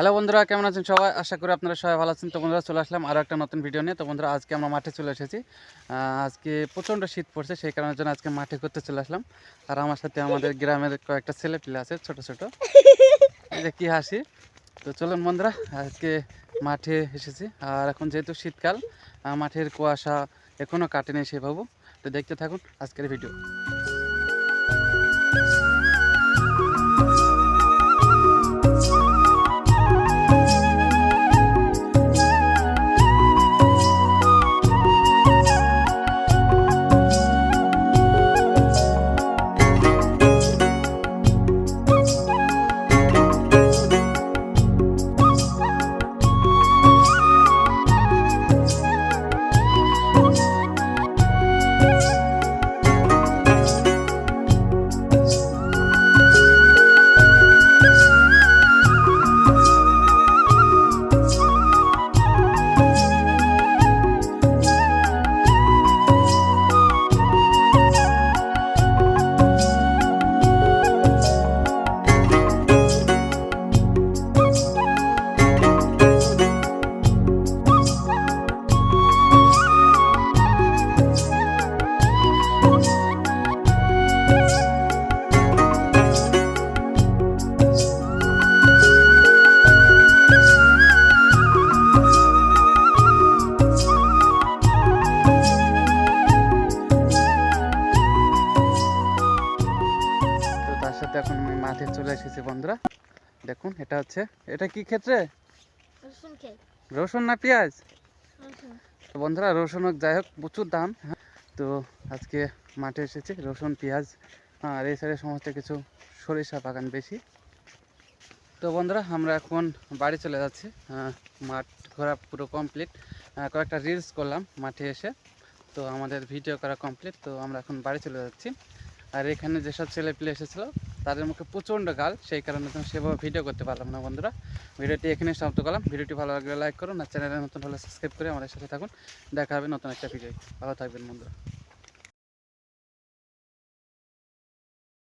Hello বন্ধুরা, কেমন আছেন সবাই? আশা করি আপনারা সবাই ভালো আছেন। তো বন্ধুরা, চলে আসলাম আরও একটা নতুন ভিডিও নিয়ে। তো বন্ধুরা, আজকে আমরা মাঠে চলে এসেছি। আজকে প্রচণ্ড শীত পড়ছে, সেই কারণের জন্য আজকে মাঠে করতে চলে আসলাম। আর আমার সাথে আমাদের গ্রামের কয়েকটা ছেলে পিলে আছে, ছোট ছোট। যে কি হাসি। তো চলুন বন্ধুরা, আজকে মাঠে এসেছি। আর এখন যেহেতু শীতকাল মাঠের কুয়াশা এখনও কাটেনি সেভাবে তো দেখতে থাকুন আজকের ভিডিও তো এখন আমি মাঠে চলে এসেছি বন্ধুরা। দেখুন এটা হচ্ছে এটা কি ক্ষেত্রে? রসুন না পেঁয়াজ? তো বন্ধুরা রসুন হোক যাই হোক প্রচুর দাম। তো আজকে মাঠে এসেছি রসুন পেঁয়াজ আর এই সাইডে সমস্ত কিছু সরিষা বাগান বেশি। তো বন্ধুরা আমরা এখন বাড়ি চলে যাচ্ছি। মাঠ ঘোরা পুরো কমপ্লিট কয়েকটা রিলস করলাম মাঠে এসে। তো আমাদের ভিডিও করা কমপ্লিট তো আমরা এখন বাড়ি চলে যাচ্ছি। আর এখানে যেসব ছেলে পেলে এসেছিল, তাদের মুখে প্রচণ্ড গাল, সেই কারণে তো সেভাবে ভিডিও করতে পারলাম না বন্ধুরা। ভিডিওটি এখানে সমাপ্ত করলাম। ভিডিওটি ভালো লাগলে লাইক করুন আর চ্যানেলে নতুন হলে সাবস্ক্রাইব করে আমাদের সাথে থাকুন। দেখা হবে নতুন একটা ভিডিও ভালো থাকবেন বন্ধুরা।